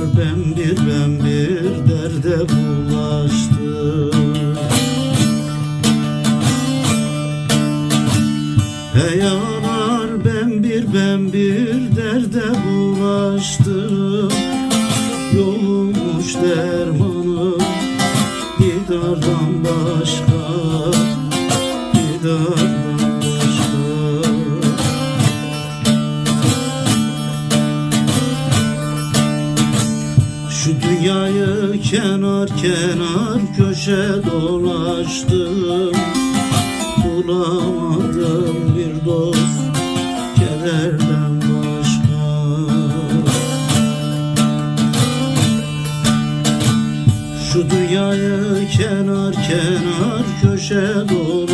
Yar ben bir ben bir derde bulaştım. Hey yanar ben bir ben bir derde bulaştım. Yolmuş dermanım gitardan başka Şu dünyayı kenar kenar köşe dolaştım. Bulamadım bir dost kederden başka. Şu dünyayı kenar kenar köşe dolaştım